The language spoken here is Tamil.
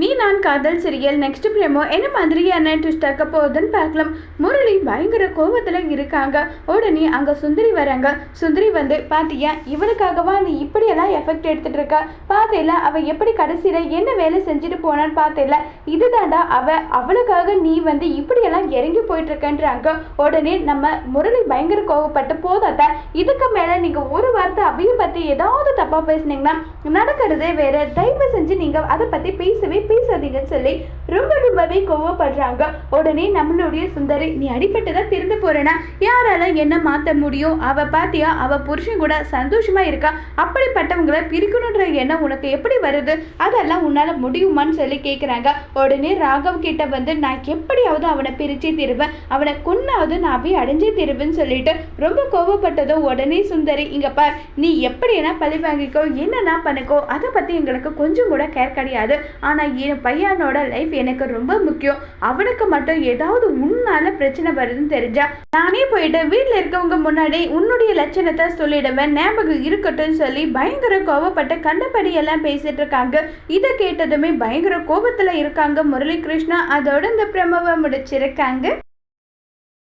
நீ நான் காதல் சீரியல் நெக்ஸ்ட் பிரேமோ என்ன மாதிரியான ட்விஸ்ட் ஆக்க போகுதுன்னு பார்க்கலாம். முரளி பயங்கர கோவத்தில் இருக்காங்க. உடனே அங்கே சுந்தரி வராங்க. சுந்தரி வந்து பாத்தியா இவனுக்காகவா நீ இப்படியெல்லாம் எஃபெக்ட் எடுத்துட்டு இருக்க? பார்த்தேல அவள் எப்படி கடைசியில் என்ன வேலை செஞ்சுட்டு போனான்னு பார்த்தேல இதுதாண்டா அவள் அவளுக்காக நீ வந்து இப்படியெல்லாம் இறங்கி போயிட்டுருக்கன்றாங்க. உடனே நம்ம முரளி பயங்கர கோவப்பட்டு போதாத இதுக்கு மேலே நீங்கள் ஒரு வார்த்தை அபியை பற்றி ஏதாவது தப்பாக பேசுனீங்கன்னா நடக்கிறதே வேறு. தயவு செஞ்சு நீங்கள் அதை பற்றி பேசவே பேசாதீங்கன்னு சொல்லி ரொம்ப ரொம்பவே கோவப்படுறாங்க. உடனே நம்மளுடைய சுந்தரி நீ அடிபட்டு திருந்து போறேனா? யாரால என்ன மாற்ற முடியும்? அவ பாத்தியா? அவ புருஷன் கூட சந்தோஷமா இருக்கா? அப்படிப்பட்டவங்களை பிரிக்கணுன்ற எண்ணம் உனக்கு எப்படி வருது? அதெல்லாம் உன்னால முடியுமான்னு சொல்லி கேட்குறாங்க உடனே ராகவ் கிட்ட வந்து நான் எப்படியாவது அவனை பிரிச்சே தருவேன். அவனை கொன்னாவது நான் போய் அடைஞ்சே தருவேன்னு சொல்லிட்டு ரொம்ப கோவப்பட்டதும் உடனே சுந்தரி இங்க பார் நீ எப்படினா பழி வாங்கிக்கோ? என்னென்ன பண்ணிக்கோ? அதை பத்தி எங்களுக்கு கொஞ்சம் கூட கேர் கிடையாது ஆனா என் பையனோட லைஃப் எனக்கு ரொம்ப முக்கியம். அவனுக்கு மட்டும் ஏதாவது உன்னால பிரச்சனை வருதுன்னு தெரிஞ்சா நானே போயிட்டு வீட்டில் இருக்கவங்க முன்னாடி உன்னுடைய லட்சணத்தை சொல்லிடுவேன். ஞாபகம் இருக்கட்டும் சொல்லி பயங்கர கோவப்பட்ட கண்டபடி எல்லாம் பேசிட்டு இருக்காங்க. இதை கேட்டதுமே பயங்கர கோபத்துல இருக்காங்க முரளி கிருஷ்ணா அதோட இந்த பிரமவை முடிச்சிருக்காங்க.